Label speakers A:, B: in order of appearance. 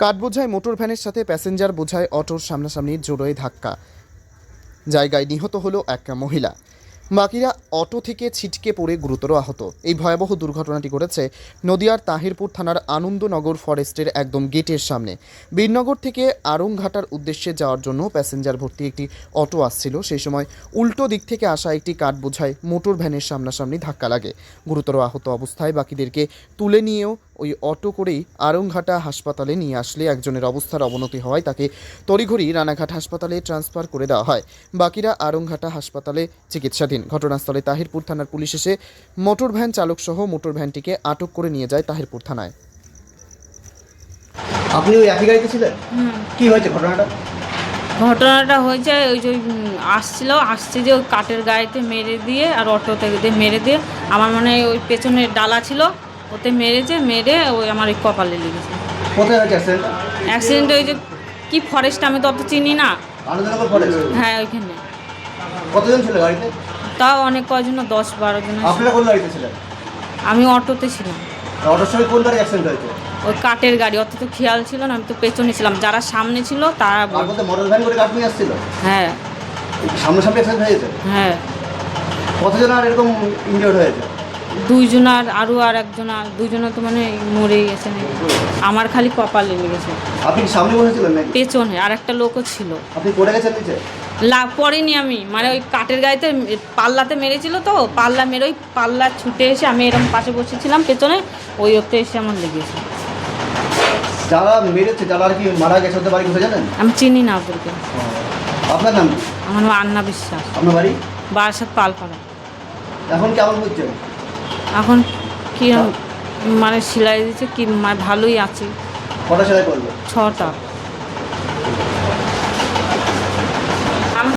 A: কাঠ বোঝায় মোটর ভ্যানের সাথে প্যাসেঞ্জার বোঝায় অটোর সামনাসামনি জোরে ধাক্কা। জায়গায় নিহত হলো এক মহিলা। বাকিরা অটো থেকে ছিটকে পড়ে গুরুতর আহত। এই ভয়াবহ দুর্ঘটনাটি ঘটেছে নদিয়ার তাহিরপুর থানার আনন্দনগর ফরেস্টের একদম গেটের সামনে। বীরনগর থেকে আরংঘাটার উদ্দেশ্যে যাওয়ার জন্য প্যাসেঞ্জার ভর্তি একটি অটো আসছিল। সেই সময় উল্টো দিক থেকে আসা একটি কাঠ বোঝায় মোটর ভ্যানের সামনাসামনি ধাক্কা লাগে। গুরুতর আহত অবস্থায় বাকিদেরকে তুলে নিয়েও ওই অটো করেই আরংঘাটা হাসপাতালে নিয়ে আসলে একজনের অবস্থার অবনতি হওয়ায় তাকে তড়িঘড়ি রানাঘাট হাসপাতালে ট্রান্সফার করে দেওয়া হয়। বাকিরা আরংঘাটা হাসপাতালে চিকিৎসাধীন। ঘটনাস্থলে তাহিরপুর থানার পুলিশ এসে মোটর ভ্যান চালক সহ মোটর ভ্যানটিকে আটক করে নিয়ে যায় তাহিরপুর থানায়।
B: আপনি ওই একই গাড়িতে ছিলেন? কি হয়েছে ঘটনাটা?
C: ঘটনাটা হয়েছে ওই যে আসছিল আসছে যে ওই কাঠের গাড়িতে মেরে দিয়ে আর অটোতে মেরে দিয়ে। আমার মনে হয় ওই পেছনে ডালা ছিল ওতে মেরেছে মেরে ওই আমার ওই কপালে লেগেছে।
B: কোথায় হয়েছে অ্যাক্সিডেন্টটা
C: অ্যাক্সিডেন্ট ওই যে কি ফরেস্ট আমি তো অত চিনি না।
B: আনন্দনগর ফরেস্ট
C: হ্যাঁ ওইখানে।
B: কতজন ছিল গাড়িতে?
C: তাও অনেক কজন দশ বারো জন
B: আপনারা কোন গাড়িতে ছিলেন?
C: আমি অটোতে ছিলাম।
B: অটোর সঙ্গে কোন গাড়ি অ্যাক্সিডেন্ট হয়েছে?
C: ওই কাঠের গাড়ি অত তো খেয়াল ছিল না আমি তো পেছনে ছিলাম। যারা সামনে ছিল তারা
B: তার মোটর ভ্যান করে কাঠ নিয়ে আসছিল?
C: হ্যাঁ।
B: অ্যাক্সিডেন্ট হয়েছে?
C: হ্যাঁ।
B: কতজন আর এরকম ইনজিওর্ড হয়েছে?
C: দুইজন আর আরও আর একজন আর দুইজনে তো মানে মরেই গেছে নাকি? আমার খালি কপালে লেগেছে
B: আপনি সামনে বসেছিলেন নাকি?
C: পেছনে আর একটা লোকও ছিল।
B: আপনি পড়ে গেছেন নিচে?
C: লাভ পড়িনি আমি। মানে ওই কাঠের গাড়িতে পাল্লাতে মেরেছিল তো পাল্লা মেরে ওই পাল্লা ছুটে এসে আমি এরকম পাশে বসেছিলাম পেছনে ওই ওতে এসে আমার লেগেছে।
B: যারা মেরেছে যারা আর কি মারা গেছে ওদের বাড়ি কোথায় জানেন?
C: আমি চিনি না ওদেরকে।
B: আপনার নাম
C: আমার নাম আন্না বিশ্বাস।
B: আপনার বাড়ি?
C: বারাসাত পালপাড়া।
B: এখন কেমন হচ্ছে?
C: এখন কি মানে সেলাই দিচ্ছে কি মানে ভালোই আছে।
B: কটা সেলাই করবে?
C: ছটা।